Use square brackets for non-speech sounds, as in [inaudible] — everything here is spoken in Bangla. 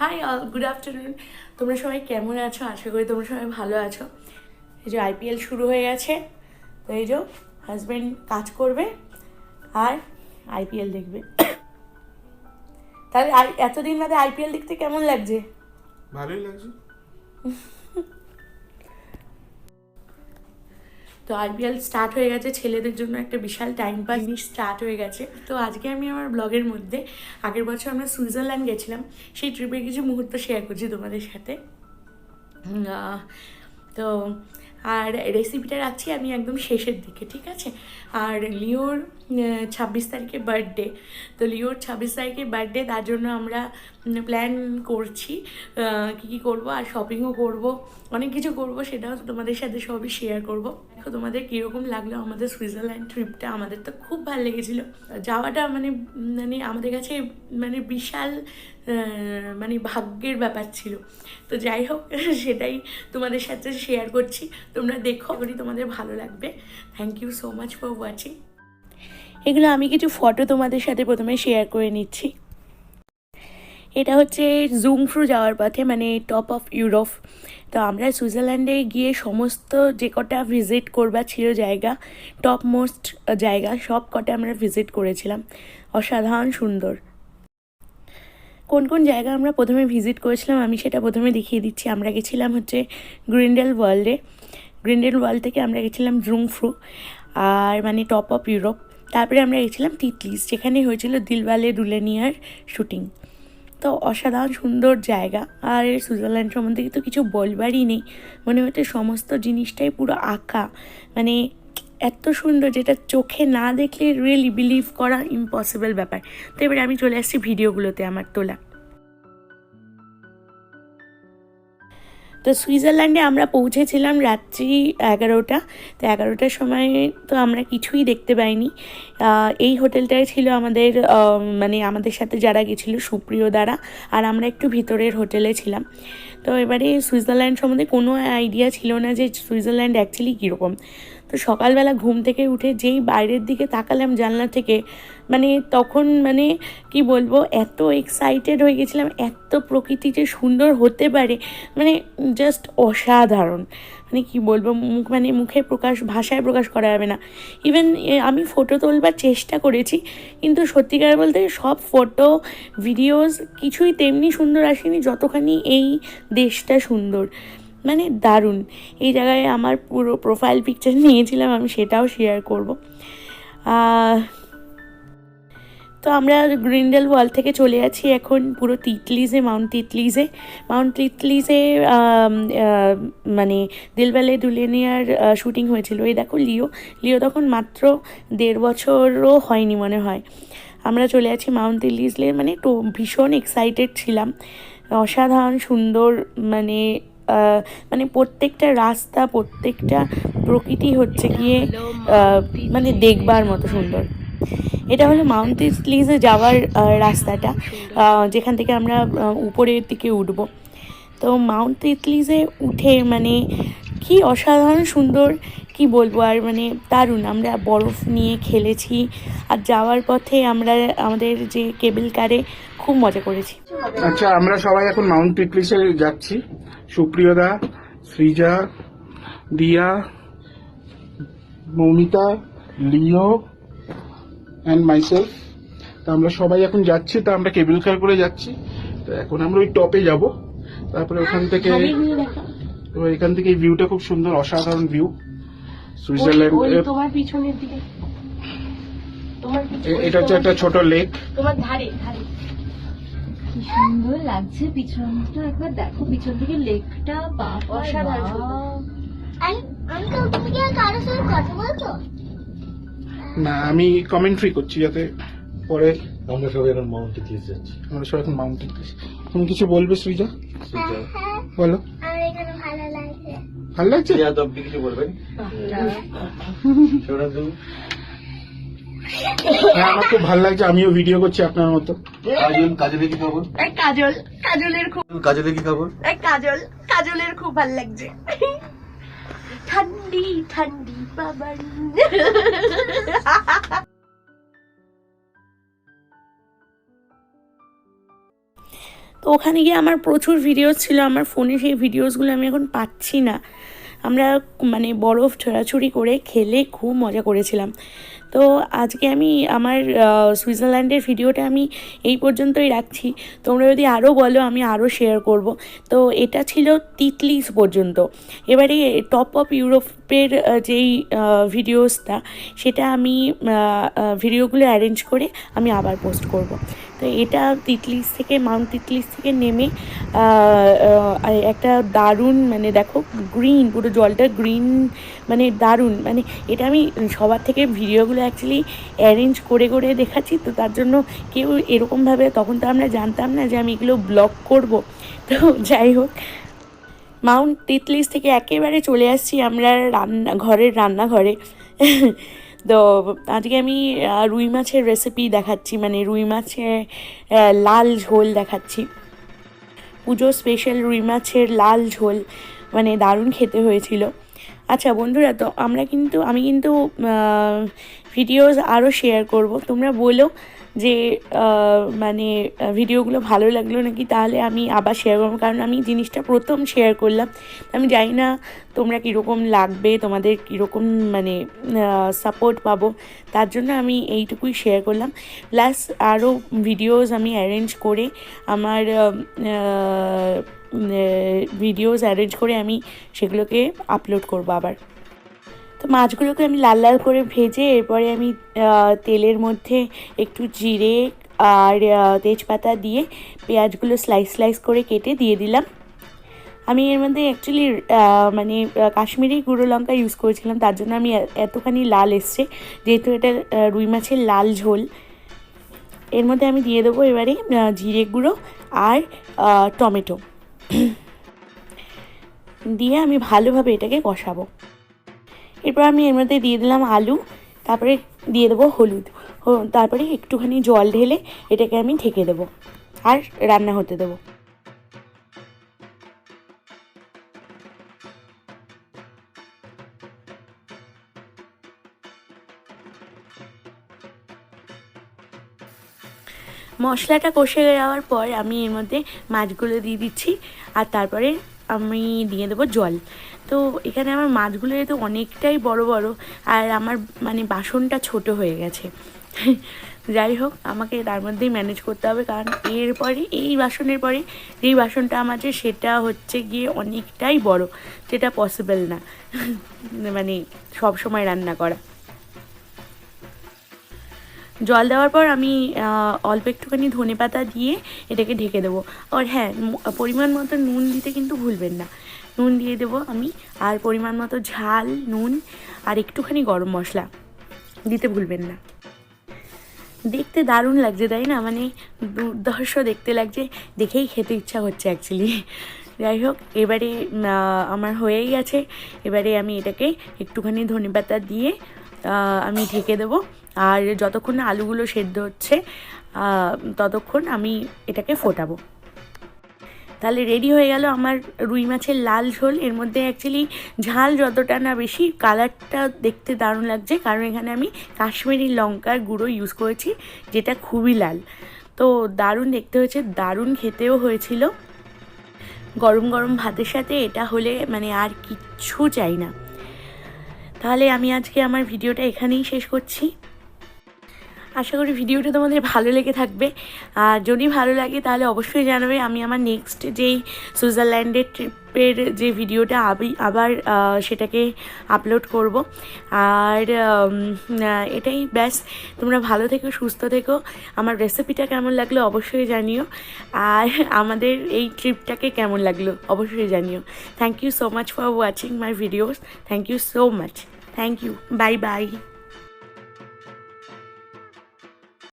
হাই অল গুড আফটারনুন তোমরা সবাই কেমন আছো? আশা করি তোমরা সবাই ভালো আছো। এই যে আইপিএল শুরু হয়ে গেছে। তো এই যে হাজব্যান্ড কাজ করবে আর আইপিএল দেখবে। তাহলে এতদিন বাদে আইপিএল দেখতে কেমন লাগছে? ভালোই লাগছে। তো আইপিএল স্টার্ট হয়ে গেছে, ছেলেদের জন্য একটা বিশাল টাইম পাস জিনিস স্টার্ট হয়ে গেছে। তো আজকে আমি আমার ব্লগের মধ্যে, আগের বছর আমরা সুইজারল্যান্ড গেছিলাম, সেই ট্রিপের কিছু মুহূর্ত শেয়ার করছি তোমাদের সাথে। তো আর রেসিপিটা রাখছি আমি একদম শেষের দিকে, ঠিক আছে? আর লিওর ছাব্বিশ তারিখে বার্থডে তো লিওর ছাব্বিশ তারিখে বার্থডে তার জন্য আমরা প্ল্যান করছি কী কী করব আর শপিংও করব। অনেক কিছু করব, সেটাও তোমাদের সাথে সবই শেয়ার করব। দেখো তোমাদের কীরকম লাগল আমাদের সুইজারল্যান্ড ট্রিপটা আমাদের তো খুব ভালো লেগেছিলো। যাওয়াটা মানে মানে আমাদের কাছে মানে বিশাল মানে ভাগ্যের ব্যাপার ছিল। তো যাই হোক, [laughs] সেটাই তোমাদের সাথে শেয়ার করছি। তোমরা দেখো করি তোমাদের ভালো লাগবে। Thank you so much for watching এগুলো আমি কিছু ফটো তোমাদের সাথে প্রথমে শেয়ার করে নিচ্ছি। এটা হচ্ছে জুংফ্রু যাওয়ার পথে মানে টপ অফ ইউরোপ তো আমরা সুইজারল্যান্ডে গিয়ে সমস্ত যে কটা ভিজিট করবার ছিল জায়গা টপ মোস্ট জায়গা, সব কটা আমরা ভিজিট করেছিলাম। অসাধারণ সুন্দর। কোন কোন জায়গা আমরা প্রথমে ভিজিট করেছিলাম আমি সেটা প্রথমে দেখিয়ে দিচ্ছি। আমরা গেছিলাম হচ্ছে গ্রিন্ডেল ওয়ার্ল্ডে গ্রিন্ডেল ওয়ার্ল্ড থেকে আমরা গেছিলাম জুংফ্রু আর মানে টপ অফ ইউরোপ তারপরে আমরা গেছিলাম তিতলিস, যেখানে হয়েছিল দিলওয়ালে দুলেনিয়ার শুটিং। তো অসাধারণ সুন্দর জায়গা। আর সুইজারল্যান্ড সম্বন্ধে তো কিছু বলবারই নেই। মনে হচ্ছে সমস্ত জিনিসটাই পুরো আঁকা। মানে এত সুন্দর যেটা চোখে না দেখলে রিয়েলি বিলিভ করা ইম্পসিবল ব্যাপার। তো এবারে আমি চলে আসছি ভিডিওগুলোতে আমার তোলা। তো সুইজারল্যান্ডে আমরা পৌঁছেছিলাম রাত্রি এগারোটা। তো এগারোটার সময় তো আমরা কিছুই দেখতে পাইনি। এই হোটেলটাই ছিল আমাদের মানে আমাদের সাথে যারা গেছিল সুপ্রিয় দ্বারা, আর আমরা একটু ভিতরের হোটেলে ছিলাম। তো এবারে সুইজারল্যান্ড সম্বন্ধে কোনো আইডিয়া ছিল না যে সুইজারল্যান্ড অ্যাকচুয়ালি কীরকম। তো সকালবেলা ঘুম থেকে উঠে যেই বাইরের দিকে তাকালাম জানলা থেকে মানে তখন মানে কি বলব, এত এক্সাইটেড হয়ে গেছিলাম, এত প্রকৃতি যে সুন্দর হতে পারে মানে জাস্ট অসাধারণ। মানে কি বলব, মুখ মানে মুখে প্রকাশ, ভাষায় প্রকাশ করা যাবে না। ইভেন আমি ফটো তোলবার চেষ্টা করেছি, কিন্তু সত্যিকার বলতে সব ফটো ভিডিওস কিছুই তেমনি সুন্দর আসেনি, যতখানি এই দেশটা সুন্দর। মানে দারুণ। এই জায়গায় আমার পুরো প্রোফাইল পিকচার [laughs] নিয়েছিলাম, আমি সেটাও শেয়ার করব। তো আমরা গ্রিন্ডেল ওয়াল থেকে চলে যাচ্ছি এখন পুরো তিতলিজে মাউন্ট তিতলিজে মাউন্ট তিতলিজে মানে দিলবেলে দুলেনিয়ার শুটিং হয়েছিল। এই দেখো লিও লিও তখন মাত্র দেড় বছরও হয়নি মনে হয়। আমরা চলে যাচ্ছি মাউন্ট তিতলিজলে মানে তো ভীষণ এক্সাইটেড ছিলাম। অসাধারণ, সুন্দর মানে মানে প্রত্যেকটা রাস্তা, প্রত্যেকটা প্রকৃতি হচ্ছে গিয়ে মানে দেখবার মতো সুন্দর। এটা হলো মাউন্ট তিতলিজে যাওয়ার রাস্তাটা। যেখান থেকে আমরা উপরের দিকে উঠবো। তো মাউন্ট তিতলিজে উঠে মানে কি অসাধারণ সুন্দর, কি বলব আর মানে দারুণ। আমরা বরফ নিয়ে খেলেছি আর যাওয়ার পথে আমরা, আমাদের যে কেবল কারে খুব মজা করেছি। আচ্ছা আমরা সবাই এখন মাউন্ট পিটলিসে যাচ্ছি। সুপ্রিয়দা সৃজা দিয়া মৌমিতা লিও অ্যান্ড মাইসেলফ তা আমরা সবাই এখন যাচ্ছি তা আমরা কেবিল কার করে যাচ্ছি। তো এখন আমরা ওই টপে যাব। তারপরে ওখান থেকে তো এখান থেকে এই ভিউটা খুব সুন্দর অসাধারণ ভিউ সুইজারল্যান্ড তোমার পিছনের দিকে। এটা হচ্ছে একটা ছোট লেক তোমার ধারে ধারে। কি সুন্দর লাগছে পিছনটা একবার দেখো পিছন থেকে লেকটা বাবা অসাধারণ আমি আমি তো তুমি কি কারোর সাথে কথা বলছো? না আমি কমেন্ট্রি করছি যাতে পরে আমরা সবাই এখন মাউন্ট টিকলিস যাচ্ছি। আমরা সবাই এখন মাউন্ট পিটলিস তুমি কিছু বলবে সৃজা? সেটা হ্যাঁ। বলো। ভালো লাগছে। আপনি কিছু বলবেন হ্যাঁ। আমার খুব ভালো লাগছে আমিও ভিডিও করছি আপনার মতো। কাজল কাজলের কি খবর? এই কাজল কাজলের খুব কাজলের কি খবর? এই কাজল কাজলের খুব ভালো লাগছে। ঠান্ডি ঠান্ডি বাবা তো ওখানে গিয়ে আমার প্রচুর ভিডিওস ছিল আমার ফোনে সেই ভিডিওসগুলো আমি এখন পাচ্ছি না। আমরা মানে বরফ ছোড়াছুড়ি করে খেলে খুব মজা করেছিলাম। তো আজকে আমি আমার সুইজারল্যান্ডের ভিডিওটা আমি এই পর্যন্তই রাখছি। তোমরা যদি আরও বলো, আমি আরও শেয়ার করব। তো এটা ছিল তিতলিস পর্যন্ত। এবারে টপ অফ ইউরোপের যেই ভিডিওসটা সেটা আমি ভিডিওগুলো অ্যারেঞ্জ করে আমি আবার পোস্ট করব। তো এটা তিতলিস থেকে মাউন্ট তিতলিস থেকে নেমে একটা দারুণ মানে দেখো গ্রিন পুরো জলটা গ্রিন মানে দারুণ। মানে এটা আমি সবার থেকে ভিডিওগুলো অ্যাকচুয়ালি অ্যারেঞ্জ করে করে দেখাচ্ছি। তো তার জন্য কেউ এরকমভাবে তখন তো আমরা জানতাম না যে আমি এগুলো ব্লগ করব। তো যাই হোক মাউন্ট তিতলিস থেকে একেবারে চলে আসছি আমরা রান্না, ঘরের রান্নাঘরে। তো আজকে আমি রুই মাছের রেসিপি দেখাচ্ছি। মানে রুই মাছের লাল ঝোল দেখাচ্ছি। পুজো স্পেশাল রুই মাছের লাল ঝোল। মানে দারুণ খেতে হয়েছিল। আচ্ছা বন্ধুরা, তো আমরা কিন্তু, আমি কিন্তু ভিডিওস আরও শেয়ার করব। তোমরা বলো যে মানে ভিডিওগুলো ভালো লাগল নাকি? তাহলে আমি আবার শেয়ার করব, কারণ আমি জিনিসটা প্রথম শেয়ার করলাম। আমি জানি না তোমরা কীরকম লাগবে, তোমাদের কীরকম মানে সাপোর্ট পাবো। তার জন্য আমি এইটুকুই শেয়ার করলাম। প্লাস আরও ভিডিওস আমি অ্যারেঞ্জ করে আমার ভিডিওস অ্যারেঞ্জ করে আমি সেগুলোকে আপলোড করব আবার। তো মাছগুলোকে আমি লাল লাল করে ভেজে এরপরে আমি তেলের মধ্যে একটু জিরে আর তেজপাতা দিয়ে পেঁয়াজগুলো স্লাইস স্লাইস করে কেটে দিয়ে দিলাম। আমি এর মধ্যে অ্যাকচুয়ালি মানে কাশ্মীরি গুঁড়ো লঙ্কা ইউজ করেছিলাম, তার জন্য আমি এতখানি লাল এসছে, যেহেতু এটা রুই মাছের লাল ঝোল। এর মধ্যে আমি দিয়ে দেবো এবারে জিরে গুঁড়ো আর টমেটো। দিয়ে আমি ভালোভাবে এটাকে কষাবো। এরপর আমি এর মধ্যে দিয়ে দিলাম আলু, তারপরে দিয়ে দেবো হলুদ। তারপরে একটুখানি জল ঢেলে এটাকে আমি ঢেকে দেবো। আর রান্না হতে দেবো। মশলাটা কষে যাওয়ার পর আমি এর মধ্যে মাছগুলো দিয়ে দিচ্ছি, আর তারপরে আমি দিয়ে দেবো জল। তো এখানে আমার মাছগুলো তো অনেকটাই বড় বড়, আর আমার মানে বাসনটা ছোট হয়ে গেছে। [laughs] যাই হোক, আমাকে তার মধ্যেই ম্যানেজ করতে হবে, কারণ এরপরে, এই বাসনের পরে, যেই বাসনটা আমার আছে, সেটা হচ্ছে গিয়ে অনেকটাই বড়, যেটা পসিবল না। [laughs] মানে সব সময় রান্না করা। জল দেওয়ার পর আমি অল্প একটুখানি ধনে পাতা দিয়ে এটাকে ঢেকে দেবো। আর হ্যাঁ পরিমাণ মতো নুন দিতে কিন্তু ভুলবেন না। নুন দিয়ে দেবো আমি, আর পরিমাণ মতো ঝাল, নুন, আর একটুখানি গরম মশলা দিতে ভুলবেন না। দেখতে দারুণ লাগছে, তাই না? মানে দুর্ধর্ষ দেখতে লাগছে, দেখেই খেতে ইচ্ছা হচ্ছে অ্যাকচুয়ালি যাই হোক, এবারে আমার হয়েই গেছে এবারে আমি এটাকে একটুখানি ধনেপাতা দিয়ে আমি ঢেকে দেবো। আর যতক্ষণ না আলুগুলো সেদ্ধ হচ্ছে ততক্ষণ আমি এটাকে ফোটাবো। তাহলে রেডি হয়ে গেল আমার রুই মাছের লাল ঝোল। এর মধ্যে অ্যাকচুয়ালি ঝাল যতটা না বেশি কালারটা দেখতে দারুণ লাগছে। কারণ এখানে আমি কাশ্মীরি লঙ্কার গুঁড়ো ইউজ করেছি, যেটা খুবই লাল। তো দারুণ দেখতে হয়েছে, দারুণ খেতেও হয়েছিল। গরম গরম ভাতের সাথে এটা হলে মানে আর কিচ্ছু চাই না। তাহলে আমি আজকে আমার ভিডিওটা এখানেই শেষ করছি। আশা করি ভিডিওটা তোমাদের ভালো লেগে থাকবে। আর যদি ভালো লাগে তাহলে অবশ্যই জানাবে আমি আমার নেক্সট যেই সুইজারল্যান্ডের ট্রিপের যে ভিডিওটা আবি আবার সেটাকে আপলোড করব। আর এটাই ব্যাস। তোমরা ভালো থেকো, সুস্থ থেকো। আমার রেসিপিটা কেমন লাগল অবশ্যই জানিও। আর আমাদের এই ট্রিপটাকে কেমন লাগল অবশ্যই জানিও। Thank you so much for watching my videos thank you so much thank you bye bye